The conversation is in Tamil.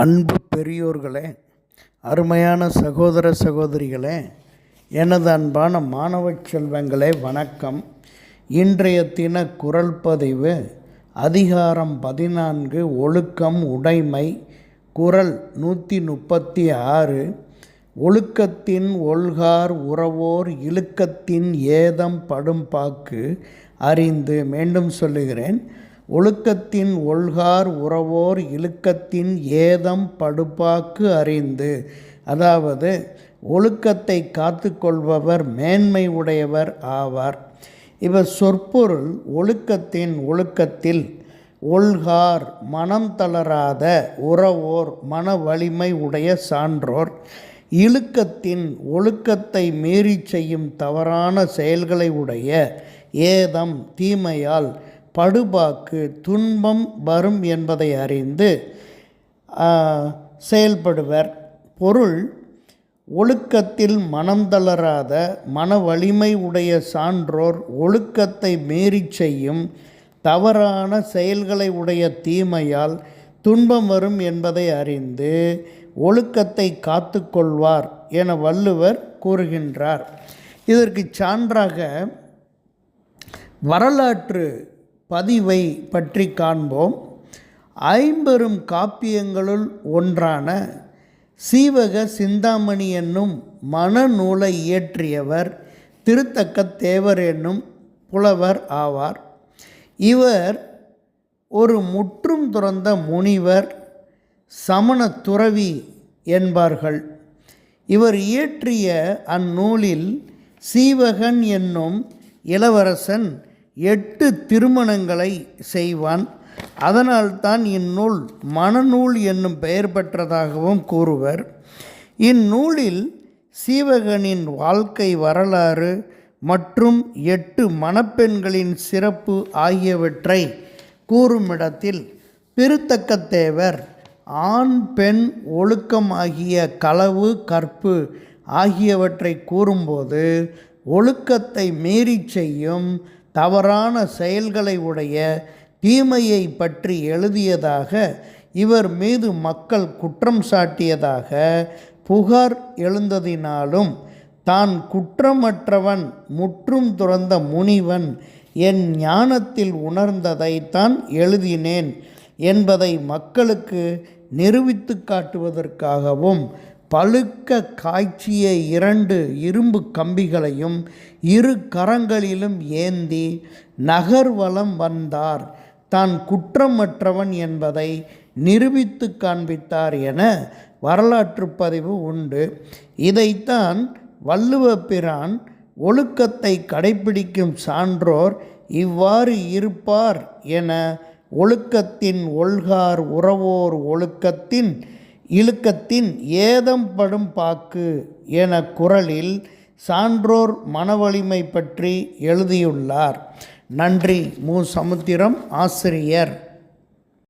அன்பு பெரியோர்களே அருமையான சகோதர சகோதரிகளே எனது அன்பான மாணவ செல்வங்களே வணக்கம். இன்றைய தின குரல் பதிவு அதிகாரம் பதினான்கு ஒழுக்கம் உடைமை குரல் நூற்றி முப்பத்தி ஆறு ஒழுக்கத்தின் ஒல்கார் உறவோர் இழுக்கத்தின் ஏதம் படும் பாக்கு அறிந்து மீண்டும் சொல்லுகிறேன். ஒழுக்கத்தின் ஒழ்கார் உறவோர் இழுக்கத்தின் ஏதம் படுப்பாக்கு அறிந்து. அதாவது ஒழுக்கத்தை காத்து கொள்பவர் மேன்மை உடையவர் ஆவார். இவர் சொற்பொருள் ஒழுக்கத்தின் ஒழுக்கத்தில் ஒழ்கார் மனம் தளராத உறவோர் மன வலிமை உடைய சான்றோர். இழுக்கத்தின் ஒழுக்கத்தை மீறி செய்யும் தவறான செயல்களை உடைய ஏதம் தீமையால் படுபாக்கு துன்பம் வரும் என்பதை அறிந்து செயல்படுவர். பொருள் ஒழுக்கத்தில் மனம் தளராத மன வலிமை உடைய சான்றோர் ஒழுக்கத்தை மீறி செய்யும் தவறான செயல்களை உடைய தீமையால் துன்பம் வரும் என்பதை அறிந்து ஒழுக்கத்தை காத்து கொள்வார் என வள்ளுவர் கூறுகின்றார். இதற்கு சான்றாக வரலாற்று பதிவை பற்றி காண்போம். ஐம்பெரும் காப்பியங்களுள் ஒன்றான சீவக சிந்தாமணி என்னும் மனநூலை இயற்றியவர் திருத்தக்க தேவர் என்னும் புலவர் ஆவார். இவர் ஒரு முற்றும் துறந்த முனிவர் சமண துறவி என்பார்கள். இவர் இயற்றிய அந்நூலில் சீவகன் என்னும் இளவரசன் எட்டு திருமணங்களை செய்வான். அதனால்தான் இந்நூல் மனநூல் என்னும் பெயர் பெற்றதாகவும் கூறுவர். இந்நூலில் சீவகனின் வாழ்க்கை வரலாறு மற்றும் எட்டு மணப்பெண்களின் சிறப்பு ஆகியவற்றை கூறுமிடத்தில் பெருத்தக்கத்தேவர் ஆண் பெண் ஒழுக்கம் ஆகிய களவு கற்பு ஆகியவற்றை கூறும்போது ஒழுக்கத்தை மீறி செய்யும் தவறான செயல்களை உடைய தீமையை பற்றி எழுதியதாக இவர் மீது மக்கள் குற்றம் சாட்டியதாக புகார் எழுந்ததினாலும் தான் குற்றமற்றவன் முற்றும் துறந்த முனிவன் என் ஞானத்தில் உணர்ந்ததைத்தான் எழுதினேன் என்பதை மக்களுக்கு நிரூபித்து காட்டுவதற்காகவும் பழுக்க காய்ச்சிய இரண்டு இரும்பு கம்பிகளையும் இரு கரங்களிலும் ஏந்தி நகர்வலம் வந்தார். தான் குற்றமற்றவன் என்பதை நிரூபித்து காண்பித்தார் என வரலாற்று பதிவு உண்டு. இதைத்தான் வள்ளுவ பிரான் ஒழுக்கத்தை கடைபிடிக்கும் சான்றோர் இவ்வாறு இருப்பார் என ஒழுக்கத்தின் ஒல்கார் உறவோர் ஒழுக்கத்தின் இழுக்கத்தின் ஏதம் படும் பாக்கு என குரலில் சான்றோர் மனவலிமை பற்றி எழுதியுள்ளார். நன்றி மு. சமுத்திரம் ஆசிரியர்.